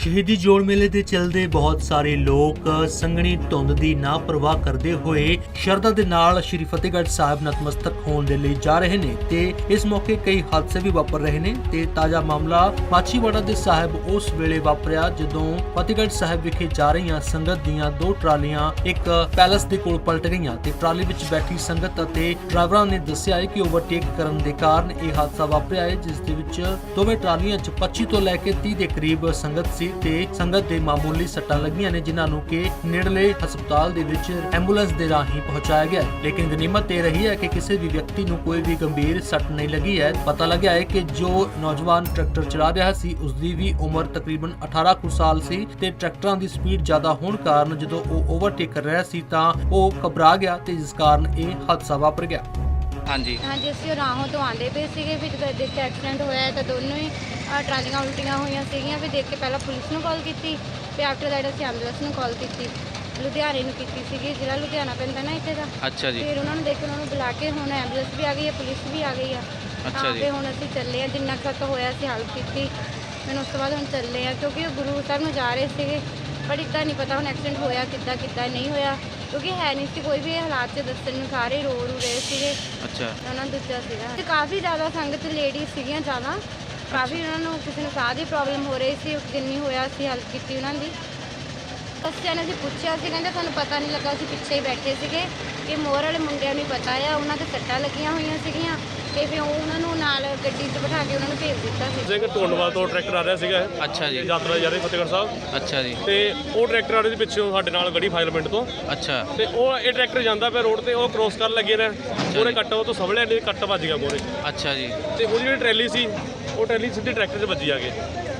ਸ਼ਹੀਦੀ ਜੋੜ ਮੇਲੇ ਦੇ ਚਲਦੇ ਬਹੁਤ ਸਾਰੇ ਲੋਕ ਸੰਘਣੀ ਧੁੰਦ ਦੀ ਨਾ ਪਰਵਾਹ ਕਰਦੇ ਹੋਏ ਸ਼ਰਧਾ ਦੇ ਨਾਲ ਸ਼੍ਰੀ ਫਤਿਹਗੜ੍ਹ ਸਾਹਿਬ ਨਤਮਸਤਕ ਹੋਣ ਦੇ ਲਈ ਜਾ ਰਹੇ ਨੇ ਤੇ ਇਸ ਮੌਕੇ ਕਈ ਹਾਦਸੇ ਵੀ ਵਾਪਰ ਰਹੇ ਨੇ ਤੇ ਤਾਜ਼ਾ ਮਾਮਲਾ ਮਾਛੀਵਾੜਾ ਦੇ ਸਾਹਿਬ ਉਸ ਵੇਲੇ ਵਾਪਰਿਆ ਜਦੋਂ ਫਤਿਹਗੜ੍ਹ ਸਾਹਿਬ ਵਿਖੇ ਜਾ ਰਹੀਆਂ ਸੰਗਤ ਦੀਆਂ ਦੋ ਟਰਾਲੀਆਂ ਇੱਕ ਪੈਲਸ ਦੇ ਕੋਲ ਪਲਟ ਗਈਆਂ ਤੇ ਟਰਾਲੀ ਵਿੱਚ ਬੈਠੀ ਸੰਗਤ ਅਤੇ ਡਰਾਈਵਰਾਂ ਨੇ ਦੱਸਿਆ ਹੈ ਕਿ ਓਵਰਟੇਕ ਕਰਨ ਦੇ ਕਾਰਨ ਇਹ ਹਾਦਸਾ ਵਾਪਰਿਆ ਹੈ, ਜਿਸ ਦੇ ਵਿੱਚ ਦੋਵੇਂ ਟਰਾਲੀਆਂ 'ਚ 25 ਤੋਂ ਲੈ ਕੇ 30 ਦੇ ਕਰੀਬ ਸੰਗਤ ਸੀ ਤੇ ਸੰਗਤ ਦੇ ਮਾਮੂਲੀ ਸੱਟਾਂ ਲੱਗੀਆਂ ਨੇ, ਜਿਨ੍ਹਾਂ ਨੂੰ ਕਿ ਨੇੜਲੇ ਹਸਪਤਾਲ ਦੇ ਵਿੱਚ ਐਂਬੂਲੈਂਸ ਦੇ ਰਾਹੀਂ ਪਹੁੰਚਾਇਆ ਗਿਆ ਹੈ। ਲੇਕਿਨ ਗਨੀਮਤ ਇਹ ਰਹੀ ਹੈ ਕਿ ਕਿਸੇ ਵੀ ਵਿਅਕਤੀ ਨੂੰ ਕੋਈ ਵੀ ਗੰਭੀਰ ਸੱਟ ਨਹੀਂ ਲੱਗੀ ਹੈ। ਪਤਾ ਲੱਗਿਆ ਹੈ ਕਿ ਜੋ ਨੌਜਵਾਨ ਟਰੈਕਟਰ ਚਲਾ ਰਿਹਾ ਸੀ ਉਸ ਦੀ ਵੀ ਉਮਰ ਤਕਰੀਬਨ 18 ਕੁ ਸਾਲ ਸੀ ਤੇ ਟਰੈਕਟਰਾਂ ਦੀ ਸਪੀਡ ਜ਼ਿਆਦਾ ਹੋਣ ਕਾਰਨ ਜਦੋਂ ਉਹ ਓਵਰਟੇਕ ਕਰ ਰਿਹਾ ਸੀ ਤਾਂ ਉਹ ਘਬਰਾ ਗਿਆ ਤੇ ਜਿਸ ਕਾਰਨ ਇਹ ਹਾਦਸਾ ਵਾਪਰ ਗਿਆ। ਹਾਂਜੀ। ਹਾਂਜੀ ਅਸੀਂ ਰਾਹੋਂ ਤੋਂ ਆਂਦੇ ਪਏ ਸੀਗੇ ਵੀ ਜਦੋਂ ਦੇਖ ਕੇ ਐਕਸੀਡੈਂਟ ਹੋਇਆ ਹੈ ਤਾਂ ਦੋਨੋਂ ਹੀ ਅਹ, ਟਰਾਲੀਆਂ ਉਲਟੀਆਂ ਹੋਈਆਂ ਸੀਗੀਆਂ ਵੀ ਦੇਖ ਕੇ ਪਹਿਲਾਂ ਪੁਲਿਸ ਨੂੰ ਕਾਲ ਕੀਤੀ ਤੇ ਆਫਟਰ ਦੈਟ ਅਸੀਂ ਐਂਬੂਲੈਂਸ ਨੂੰ ਕਾਲ ਕੀਤੀ। ਲੁਧਿਆਣੇ ਨੂੰ ਕੀਤੀ ਸੀਗੀ ਜਿਹੜਾ ਲੁਧਿਆਣਾ ਪੈਂਦਾ ਨਾ ਇੱਥੇ ਦਾ। ਅੱਛਾ ਜੀ। ਫਿਰ ਉਹਨਾਂ ਨੂੰ ਦੇਖ ਕੇ ਉਹਨਾਂ ਨੂੰ ਬੁਲਾ ਕੇ ਹੁਣ ਐਂਬੂਲੈਂਸ ਵੀ ਆ ਗਈ ਹੈ ਪੁਲਿਸ ਵੀ ਆ ਗਈ ਆ ਅੱਛਾ ਤਾਂ ਜੀ। ਫਿਰ ਹੁਣ ਅਸੀਂ ਚੱਲੇ ਆ ਜਿੰਨਾ ਕੁ ਤੱਕ ਹੋਇਆ ਅਸੀਂ ਹੈਲਪ ਕੀਤੀ। ਮੈਨੂੰ ਉਸ ਤੋਂ ਬਾਅਦ ਹੁਣ ਚੱਲੇ ਆ ਕਿਉਂਕਿ ਉਹ ਗੁਰੂ ਸਾਹਿਬ ਨੂੰ ਜਾ ਰਹੇ ਸੀਗੇ ਪਰ ਇੱਦਾਂ ਨਹੀਂ ਪਤਾ ਹੁਣ ਐਕਸੀਡੈਂਟ ਹੋਇਆ ਕਿੱਦਾਂ ਕਿੱਦਾਂ ਨਹੀਂ ਹੋਇਆ। ਕਿਉਂਕਿ ਹੈ ਨਹੀਂ ਸੀ ਕੋਈ ਵੀ ਹਾਲਾਤ 'ਚ ਦੱਸਣ ਨੂੰ ਸਾਰੇ ਰੋ ਰੂ ਰਹੇ ਸੀਗੇ। ਅੱਛਾ। ਉਹਨਾਂ ਦੂਜਾ ਸੀਗਾ। ਤੇ ਕਾਫੀ ਜ਼ਿਆਦਾ ਸੰਗਤ ਲੇਡੀ ਸੀਗੀਆਂ ਜ਼ਿਆਦਾ। ਕਾਫੀ ਉਹਨਾਂ ਨੂੰ ਕਿਸੇ ਨੂੰ ਸਾਹ ਦੀ ਪ੍ਰੋਬਲਮ ਹੋ ਰਹੀ ਸੀ ਉਸ ਦਿਨ ਨਹੀਂ ਹੋਇਆ ਸੀ ਹੈਲਪ ਕੀਤੀ ਉਹਨਾਂ ਦੀ। ਬੱਚਿਆਂ ਨੇ ਅਸੀਂ ਪੁੱਛਿਆ ਸੀ ਕਹਿੰਦੇ ਸਾਨੂੰ ਪਤਾ ਨਹੀਂ ਲੱਗਾ ਅਸੀਂ ਪਿੱਛੇ ਹੀ ਬੈਠੇ ਸੀਗੇ। ਕਿ ਮੋਰ ਵਾਲੇ ਮੁੰਡਿਆਂ ਨੂੰ ਪਤਾ ਆ ਉਹਨਾਂ ਤੇ ਸੱਟਾਂ ਲੱਗੀਆਂ ਹੋਈਆਂ ਸੀਗੀਆਂ ਤੇ ਫਿਰ ਉਹ ਉਹਨਾਂ ਨੂੰ ਨਾਲ ਗੱਡੀ 'ਚ ਬਿਠਾ ਕੇ ਉਹਨਾਂ ਨੂੰ ਭੇਜ ਦਿੱਤਾ ਸੀ। ਸਿੰਘ ਢੋਂਡਵਾਲ ਤੋਂ ਟਰੈਕਟਰ ਆ ਰਿਹਾ ਸੀਗਾ ਇਹ। ਅੱਛਾ ਜੀ। ਯਾਤਰਾ ਜਾ ਰਹੀ ਫਤਿਹਗੜ੍ਹ ਸਾਹਿਬ? ਅੱਛਾ ਜੀ। ਤੇ ਉਹ ਟਰੈਕਟਰ ਆ ਰਿਹਾ ਸੀ ਪਿੱਛੋਂ ਸਾਡੇ ਨਾਲ ਗੜੀ ਪਿੰਡ ਤੋਂ। ਅੱਛਾ। ਤੇ ਉਹ ਇਹ ਟਰੈਕਟਰ ਜਾਂਦਾ ਪਿਆ ਰੋਡ ਤੇ ਉਹ ਕ੍ਰੋਸ ਕਰਨ ਲੱਗੇ ਨੇ। ਪੂਰੇ ਕੱਟ ਉਹ ਤੋਂ ਸੰਭਲਿਆ ਨਹੀਂ ਕੱਟ ਵੱਜ ਗਿਆ ਮੋਰੇ ਅੱਛਾ ਜੀ। ਤੇ ਉਹਦੀ ਜਿਹੜੀ ਟਰੈਲੀ ਸੀ ਉਹ ਟਰੈਲੀ ਸਿੱਧੀ ਟਰੈਕਟਰ 'ਚ ਵੱਜੀ ਆ ਕੇ।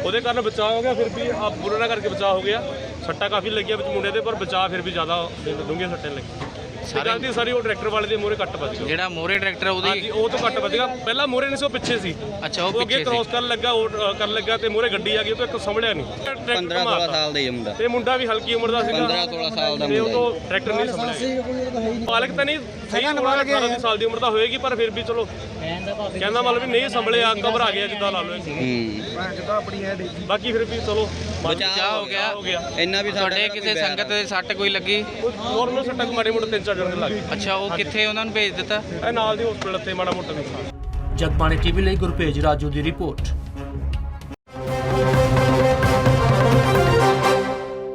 ਉਹਦੇ ਕਾਰਨ ਬਚਾਅ ਹੋ ਗਿਆ ਫਿਰ ਵੀ ਆ ਬੁਰਾ ਨਾ ਕਰਕੇ ਬਚਾਅ ਹੋ ਗਿਆ। ਸੱਟਾਂ ਕਾਫੀ ਲੱਗੀਆਂ ਵਿੱਚ ਮੁੰਡੇ ਦੇ ਪਰ ਬਚਾਅ ਫਿਰ ਵੀ ਜ਼ਿਆਦਾ ਡੂੰਘੀਆਂ ਸੱਟਾਂ ਲੱਗੀਆਂ। ਸਾਰੇ- ਸਾਰੇ ਦੀ ਸਾਰੀ ਉਹ ਟਰੈਕਟਰ ਵਾਲੇ ਦੇ ਮੋਰੇ ਕੱਟ ਵੱਜ ਗਿਆ। ਜਿਹੜਾ ਮੋਰੇ ਟਰੈਕਟਰ ਹਾਂਜੀ ਉਹਦੀ ਉਹ ਤੋਂ ਕੱਟ ਵੱਜ ਗਿਆ। ਪਹਿਲਾਂ ਮੋਰੇ ਨਹੀਂ ਸੀ ਉਹ ਪਿੱਛੇ ਸੀ। ਅੱਛਾ ਉਹ ਉਹ ਅੱਗੇ ਪਿੱਛੇ ਕ੍ਰੋਸ ਸੀ ਕਰਨ ਲੱਗਾ ਉਹ ਅ, ਕਰਨ ਲੱਗਾ ਤੇ ਮੂਰੇ ਗੱਡੀ ਆ ਗਈ ਉਹ ਤੋਂ ਇੱਕ ਸੰਭਲਿਆ ਨਹੀਂ। 15 16 ਸਾਲ ਦਾ ਹੀ ਹੈ ਮੁੰਡਾ। ਤੇ ਮੁੰਡਾ ਵੀ ਹਲਕੀ ਉਮਰ ਦਾ ਸੀਗਾ। 15 16 ਸਾਲ ਦਾ ਤੇ ਉਹ ਮੁੰਡਾ ਤੋਂ ਟਰੈਕਟਰ ਨਹੀਂ ਸੰਭਲਿਆ। ਮਾਲਕ ਤਾਂ ਨਹੀਂ। ਸਹੀ ਉਮਰ 18 ਸਾਲ ਦੀ ਉਮਰ ਦਾ ਹੋਏਗੀ ਪਰ ਫਿਰ ਵੀ ਚਲੋ। ਕਹਿੰਦਾ ਮਤਲਬ ਵੀ ਨਹੀਂ ਸੰਭਲਿਆ ਘਬਰਾ ਗਿਆ ਜਿੱਦਾਂ ਲਾ ਲਓ ਹੂੰ। ਬਾਕੀ ਫਿਰ ਵੀ ਚਲੋ ਬਚਾਅ ਹੋ ਗਿਆ। ਹੋ ਗਿਆ। ਇੰਨਾ ਵੀ ਤੁਹਾਡੇ ਸਾਡਾ ਕਿਸੇ ਸੰਗਤ ਦੇ ਸੱਟ ਕੋਈ ਲੱਗੀ? ਨੋਰਮਲ ਸੱਟਾ ਕੋ ਮਾੜੇ ਮੋਟੇ ਤਿੰਨ ਚਾਰ ਜਣੇ ਲੱਗ ਗਏ। ਅੱਛਾ ਉਹ ਕਿੱਥੇ ਉਹਨਾਂ ਨੂੰ ਭੇਜ ਦਿੱਤਾ? ਇਹ ਨਾਲ ਦੀ ਹਸਪੀਟਲ ਤੇ ਮਾੜਾ ਮੋਟਾ ਨੁਕਸਾਨ। ਜਗਬਾਣੀ ਟੀਵੀ ਲਈ ਗੁਰਪੇਜ ਰਾਜੂ ਦੀ ਰਿਪੋਰਟ।